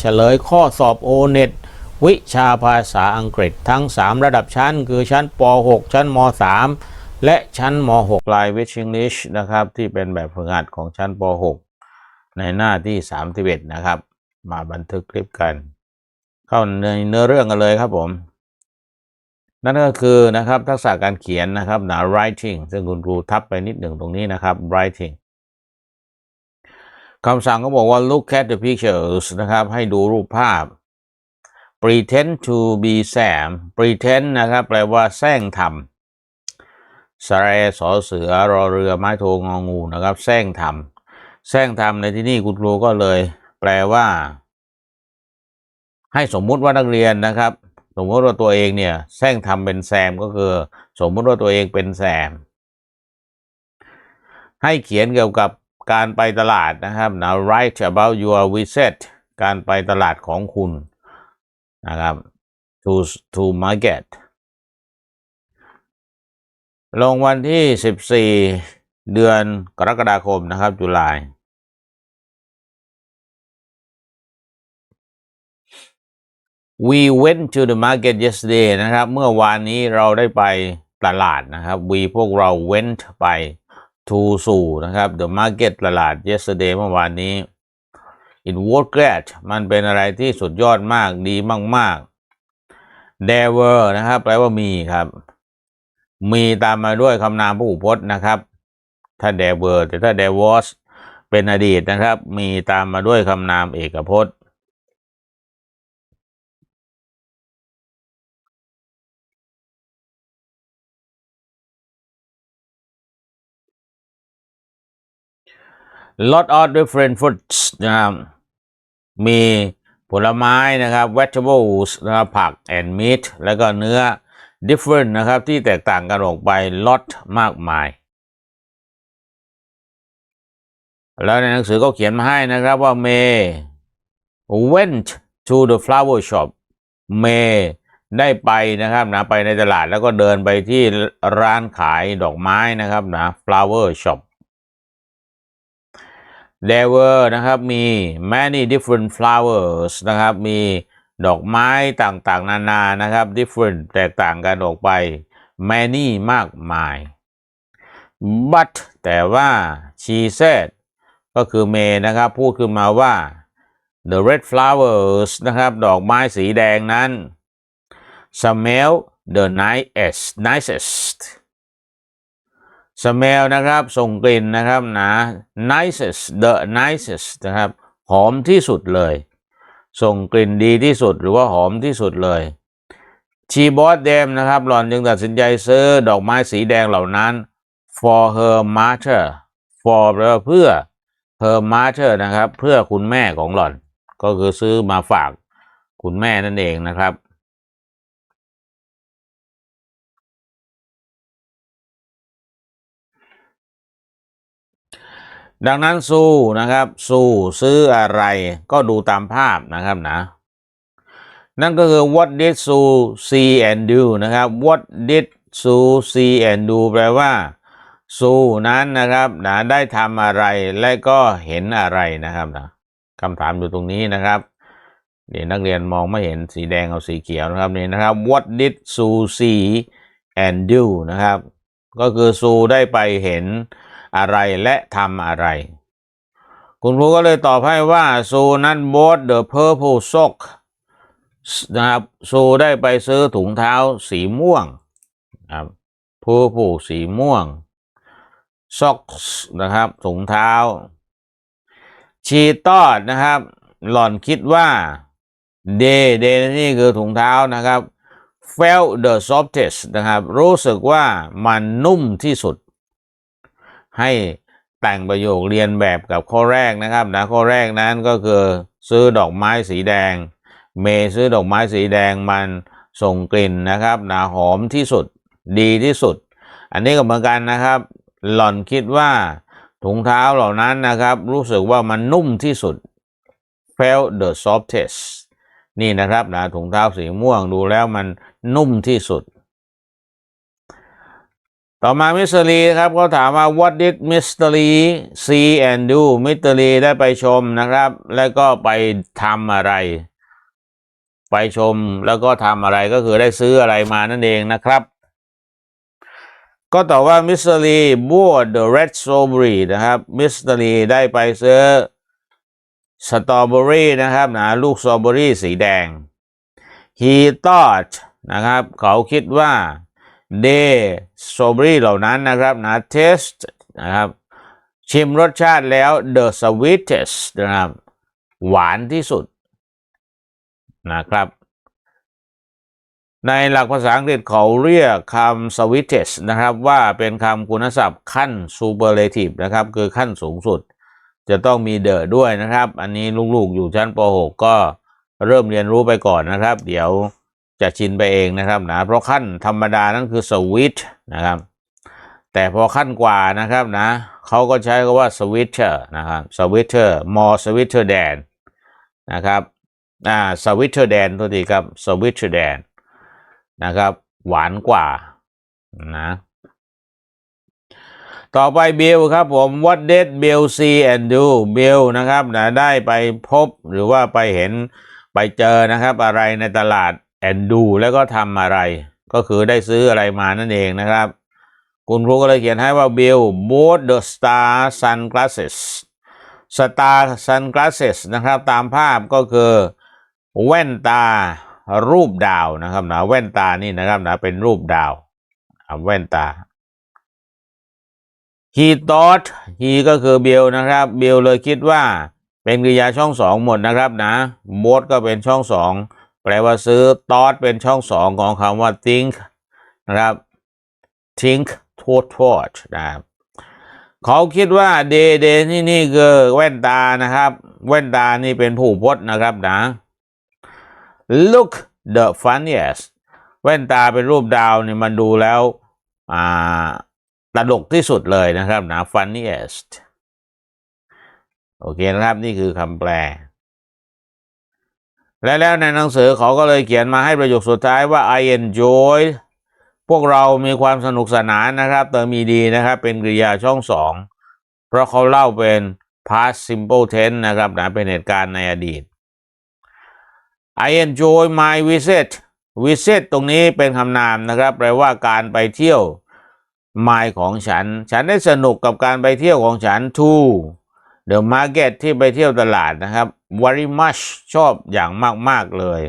เฉลยข้อสอบโอเน็ตวิชาภาษาอังกฤษทั้ง 3 ระดับชั้น คือชั้นป .6 ชั้นม .3 และชั้นม .6 ลายวิช English นะครับ ที่เป็นแบบฝึกหัดของชั้นป .6 ในหน้าที่ 31 นะครับ มาบันทึกคลิปกัน เข้าในเนื้อเรื่องกันเลยครับผม นั่นก็คือนะครับทักษะการเขียนนะครับหนะ writing ซึ่งคุณครูทับไปนิดหนึ่งตรงนี้นะครับ writing คำสั่งก็บอกว่า look at the pictures นะครับ ให้ดูรูปภาพ pretend to be Sam pretend นะครับ แปลว่าแซงทำสระแสอเสือรอเรือไม้โทงองูนะครับแซงทำแซงทำในที่นี่คุณครูก็เลย แปลว่า ให้สมมุติว่านักเรียนนะครับ สมมติว่าตัวเองเนี่ยแซงทำเป็นแซมก็คือ สมมติว่าตัวเองเป็นแซมให้เขียนเกี่ยวกับ การไปตลาดนะครับ now write about your visit การไปตลาดของคุณนะครับ to to market ลงวันที่ 14 เดือนกรกฎาคมนะครับจุลาย we went to the market yesterday นะครับ เมื่อวานนี้เราได้ไปตลาดนะครับ we พวกเรา went ไป to สู่นะครับ the market ตลาด yesterday เมื่อวานนี้ it was great มันเป็นอะไรที่สุดยอดมากดีมาก ๆ there were นะครับ แปลว่ามีครับ มีตามมาด้วยคำนามผู้พจน์นะครับ ถ้า there were แต่ถ้า there was เป็นอดีตนะครับ มีตามมาด้วยคำนามเอกพจน์ lot of different fruits นะครับมีผลไม้นะครับ vegetables นะครับผัก and meat แล้วก็เนื้อ different นะครับ ที่แตกต่างกันออกไป lot มากมาย แล้วในหนังสือก็เขียนมาให้นะครับว่า May went to the flower shop May ได้ไปนะครับนะไปในตลาดแล้วก็เดินไปที่ร้านขายดอกไม้นะครับนะ flower shop there were นะครับมี many different flowers นะครับมีดอกไม้ต่างๆ นานานะครับ different แตกต่างกันออกไป many มากมาย but แต่ว่า she said ก็คือเมย์นะครับ พูดขึ้นมาว่า the red flowers นะครับ ดอกไม้สีแดงนั้น smell the nicest nicest smell นะครับส่งกลิ่นนะครับนะ nicest the nicest นะครับหอมที่สุดเลย ส่งกลิ่นดีที่สุดหรือว่าหอมที่สุดเลย she bought them นะครับหล่อนจึงตัดสินใจซื้อดอกไม้สีแดงเหล่านั้น for her mother for แปลว่าเพื่อ her mother นะครับ เพื่อคุณแม่ของหล่อน ก็คือซื้อมาฝากคุณแม่นั่นเองนะครับ ดังนั้นสู้นะครับ สู้ซื้ออะไรก็ดูตามภาพนะครับนะ นั่นก็คือ what did Sue see and do นะครับ what did Sue see and do แปลว่าซูนั้นนะครับนะได้ทำอะไรและก็เห็นอะไรนะครับนะคำถามอยู่ตรงนี้นะครับเดี๋ยวนักเรียนมองไม่เห็นสีแดงเอาสีเขียวนะครับนี่นะครับ what did Sue see and do นะครับ ก็คือซูได้ไปเห็น อะไรและทำอะไร คุณครูก็เลยตอบให้ว่าซูนั้น bought the purple sock นะครับซูได้ไปซื้อถุงเท้าสีม่วงนะครับ purple สีม่วง socks นะครับถุงเท้า she thought นะครับ หล่อนคิดว่า day day นี่คือถุงเท้านะครับ felt the softest นะครับ รู้สึกว่ามันนุ่มที่สุด ให้แต่งประโยคเรียนแบบกับข้อแรกนะครับนะข้อแรกนั้นก็คือซื้อดอกไม้สีแดง เมย์ซื้อดอกไม้สีแดงมันส่งกลิ่นนะครับนะหอมที่สุดดีที่สุด อันนี้ก็เหมือนกันนะครับ หล่อนคิดว่าถุงเท้าเหล่านั้นนะครับ รู้สึกว่ามันนุ่มที่สุด felt the softest นี่นะครับนะถุงเท้าสีม่วงดูแล้วมันนุ่มที่สุด ต่อมามิสเตอรีครับเขาถามว่า what did Mr. Lee see and do มิสเตอรีได้ไปชมนะครับ แล้วก็ไปทำอะไร ไปชมแล้วก็ทำอะไรก็คือได้ซื้ออะไรมานั่นเองนะครับ ก็ตอบว่ามิสเตอรี bought the red strawberry นะครับมิสเตอรีได้ไปซื้อสตรอเบอรี่นะครับนะลูกสตรอเบอรี่สีแดง he thought นะครับ เขาคิดว่า they strawberry เหล่านั้นนะครับนะ taste นะครับ ชิมรสชาติแล้ว the sweetest นะครับ หวานที่สุดนะครับ ในหลักภาษาอังกฤษเขาเรียกคำ sweetest นะครับ ว่าเป็นคำคุณศัพท์ขั้น superlative นะครับ คือขั้นสูงสุด จะต้องมีเดอด้วยนะครับ อันนี้ลูกๆอยู่ชั้นป .6 ก็เริ่มเรียนรู้ไปก่อนนะครับ เดี๋ยว จะชินไปเองนะครับนะเพราะขั้นธรรมดานั่นคือ sweet นะครับ แต่พอขั้นกว่านะครับนะเขาก็ใช้คำว่า sweeter นะครับ sweeter more sweeter than นนะครับอ่า sweeter than ตัวทีครับ sweeter than นะครับหวานกว่านะต่อไปบิลครับผม what did Bill see and do Bill นะครับนะได้ไปพบหรือว่าไปเห็นไปเจอนะครับอะไรในตลาด and do แล้วก็ทำอะไร ก็คือได้ซื้ออะไรมานั่นเองนะครับ คุณครูก็เลยเขียนให้ว่า Bill bought the star sunglasses star sunglasses นะครับ ตามภาพก็คือแว่นตารูปดาวนะครับนะแว่นตานี่นะครับนะเป็นรูปดาวแว่นตา he thought he ก็คือ Bill นะครับ Bill เลยคิดว่าเป็นกริยาช่องสองหมดนะครับนะ both ก็เป็นช่องสอง แปลว่าซื้อ thought เป็นช่องสองของคำว่า think นะครับ think thought thought นะครับเขาคิดว่า day day นี่นี่คือแว่นตานะครับ แว่นตานี่เป็นผู้พจน์นะครับนะ look the funniest แว่นตาเป็นรูปดาวเนี่ยมันดูแล้วอ่าตลกที่สุดเลยนะครับนะ funniest โอเคนะครับ นี่คือคำแปล และแล้วในหนังสือเขาก็เลยเขียนมาให้ประโยคสุดท้ายว่า I enjoy พวกเรามีความสนุกสนานนะครับ เติมมีดีนะครับ เป็นกริยาช่องสอง เพราะเขาเล่าเป็น past simple tense นะครับนะเป็นเหตุการณ์ในอดีต I enjoy my visit visit ตรงนี้เป็นคำนามนะครับ แปลว่าการไปเที่ยว my ของฉัน ฉันได้สนุกกับการไปเที่ยวของฉัน to the market ที่ไปเที่ยวตลาดนะครับ very much ชอบอย่างมาก ๆ เลย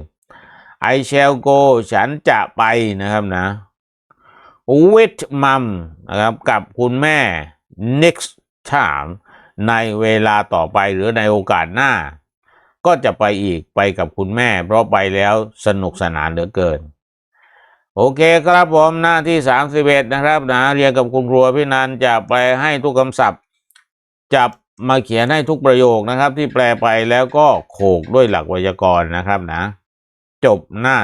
I shall go ฉันจะไปนะครับนะ with mom นะครับกับคุณแม่ next time ในเวลาต่อไปหรือในโอกาสหน้า ก็จะไปอีกไปกับคุณแม่ เพราะไปแล้วสนุกสนานเหลือเกิน โอเคครับผมหน้าที่ 31 นะครับนะเรียนกับคุณครัวพี่นันจะแปให้ทุกคำศัพท์จับ มาเขียนให้ทุกประโยคนะครับ ที่แปลไปแล้วก็โขกด้วยหลักไวยากรณ์นะครับนะ จบหน้า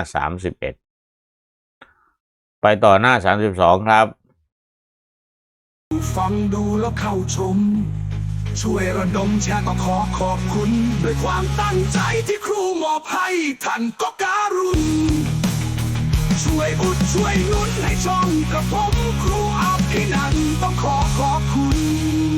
31ไปต่อหน้า32ครับ ฟังดูแล้วเข้าชม ช่วยระดมแชร์ก็ขอขอบคุณ ด้วยความตั้งใจที่ครูมอบให้ท่านก็การุณช่วยอุดช่วยนุนให้ช่องกระผมครูอาภินันต้องขอขอบคุณ